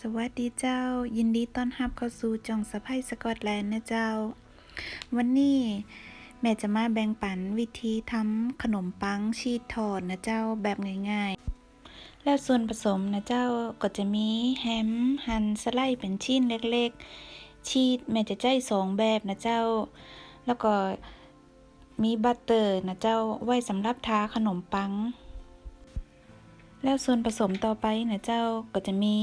สวัสดีเจ้า ยินดีต้อนรับเข้าสู่จองสะพายสกอตแลนด์นะเจ้า วันนี้แม่จะมาแบ่งปันวิธีทำขนมปังชีสทอดนะเจ้าแบบง่ายๆ แล้วส่วนผสมนะเจ้าก็จะมีแฮมหั่นสไลด์เป็นชิ้นเล็กๆ ชีสแม่จะใจสองแบบนะเจ้า แล้วก็มีบัตเตอร์นะเจ้าไว้สำหรับทาขนมปัง แล้วส่วนผสมต่อไปนะเจ้าก็จะมี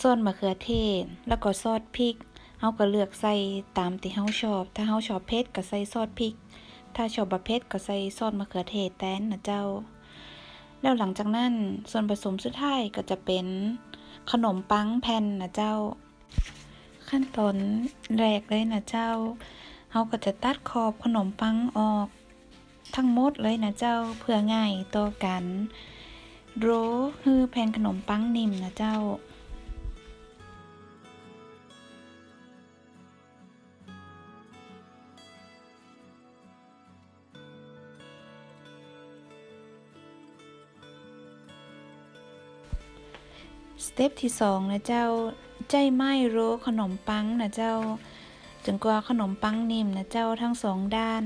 ซอสมะเขือเทศ แล้วก็ซอสพริกเฮาก็เลือกใส่ตามที่เฮาชอบ ถ้าเฮาชอบเผ็ดก็ใส่ซอสพริก ถ้าชอบบ่เผ็ดก็ใส่ซอสมะเขือเทศแทนนะเจ้า แล้วหลังจากนั้นส่วนผสมสุดท้ายก็จะเป็นขนมปังแผ่นนะเจ้า ขั้นตอนแรกเลยนะเจ้าเฮาก็จะตัดขอบขนมปังออกทั้งหมดเลยนะเจ้าเพื่อง่ายต่อกันโรคือแผ่นขนมปังนิ่มนะเจ้า สเต็ปที่สองนะเจ้าใจไหม้โรขนมปังนะเจ้าจนกว่าขนมปังนิ่มนะเจ้าทั้งสองด้าน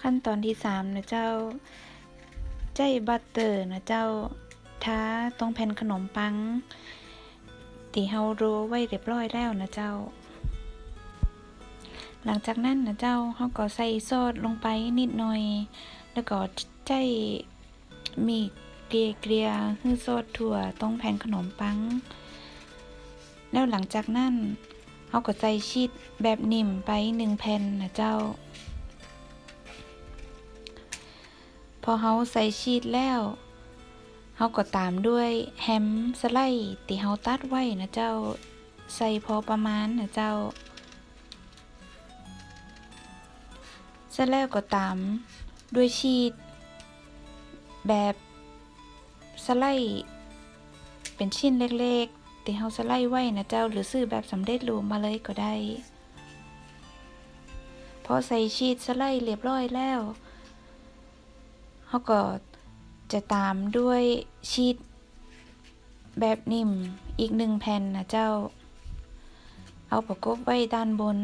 ขั้นตอนที่สามนะเจ้า ใจบัตเตอร์นะเจ้าท้าตรงแผ่นขนมปังตีเฮาโรไว้เรียบร้อยแล้วนะเจ้า หลังจากนั้นนะเจ้าเฮาก็ใส่ซอสลงไปนิดหน่อย แล้วก็ใจมีเกลียเกลียคือซอสถั่วตรงแผ่นขนมปัง แล้วหลังจากนั้นเฮาก็ใส่ชีสแบบนิ่มไปหนึ่งแผ่นนะเจ้า พอเฮาใส่ชีสแล้วเฮาก็ตามด้วยแฮมสไลด์ที่เฮาตัดไว้นะเจ้าใส่พอประมาณนะเจ้าเสร็จแล้วก็ตามด้วยชีสแบบสไลด์เป็นชิ้นเล็กๆที่เฮาสไลด์ไว้นะเจ้าหรือซื้อแบบสำเร็จรูปมาเลยก็ได้ พอใส่ชีสสไลด์เรียบร้อยแล้ว เขาก็จะตามด้วยชีสแบบนิ่มอีกหนึ่งแผ่นนะเจ้า เอาประกบไว้ด้านบน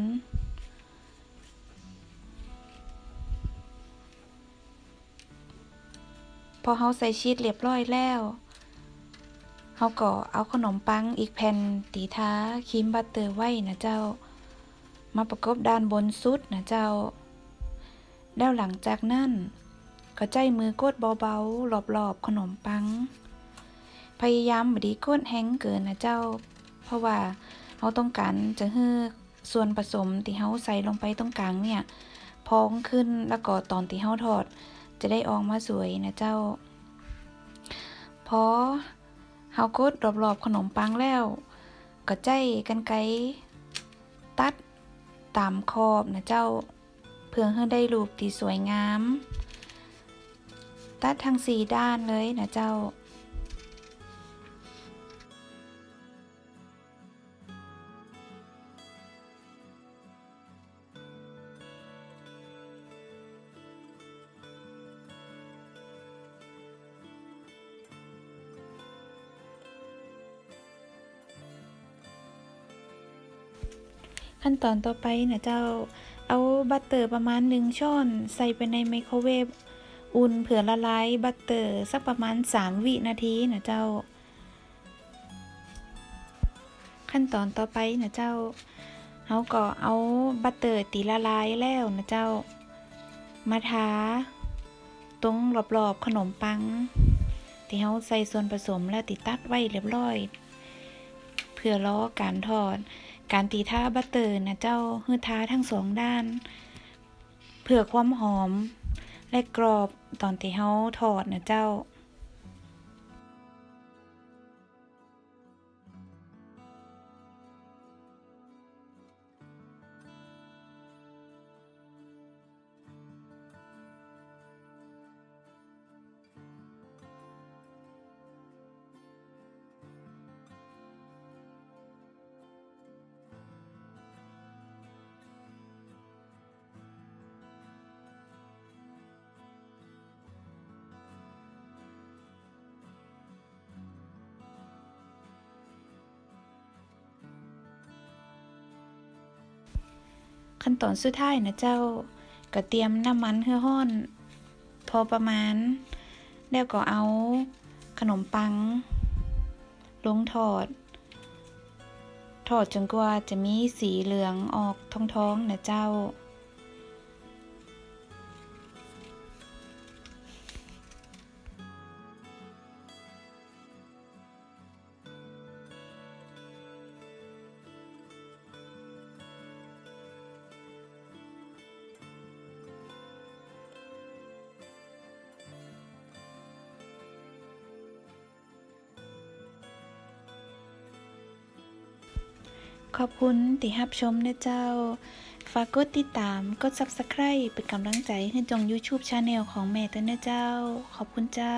พอเขาใส่ชีสเรียบร้อยแล้วเขาก็เอาขนมปังอีกแผ่นตีท้าครีมบัตเตอร์ไว้นะเจ้า มาประกบด้านบนสุดนะเจ้า แล้วหลังจากนั้น ก็ใจมือกดเบาๆรอบๆขนมปัง พยายามบดีกดแห้งเกินนะเจ้า เพราะว่าเราต้องการจะให้ส่วนผสมที่เราใส่ลงไปตรงกลางเนี่ย พองขึ้นแล้วก็ตอนที่เราทอด จะได้ออกมาสวยนะเจ้า พอเฮากดรอบๆขนมปังแล้วก็ใจกันไกตัดตามขอบนะเจ้า เพื่อให้ได้รูปที่สวยงาม ตัดทั้งสี่ด้านเลยนะเจ้า ขั้นตอนต่อไปนะเจ้า เอาบัตเตอร์ประมาณหนึ่งช้อน ใส่ไปในไมโครเวฟ อุ่นเผื่อละลายบัตเตอร์สักประมาณ 3 วินาทีนะเจ้า ขั้นตอนต่อไปนะเจ้าเราก็เอาบัตเตอร์ตีละลายแล้วนะเจ้า มาทาตรงรอบๆขนมปังที่เราใส่ส่วนผสมแล้วติดตัดไว้เรียบร้อย เพื่อล้อการทอด การตีท่าบัตเตอร์นะเจ้าฮือท้าทั้งสองด้าน เพื่อความหอม และกรอบตอนที่เฮาถอดนะเจ้า ขั้นตอนสุดท้ายนะเจ้าก็เตรียมน้ำมันเฮือห้อน พอประมาณ แล้วก็เอาขนมปัง ลงทอด ทอดจนกว่าจะมีสีเหลืองออกท้องๆนะเจ้า ขอบคุณที่รับชมนะเจ้า ฝากกดติดตาม กด Subscribe เป็นกำลังใจให้จง YouTube Channel ของแม่ต้นนะเจ้า ขอบคุณเจ้า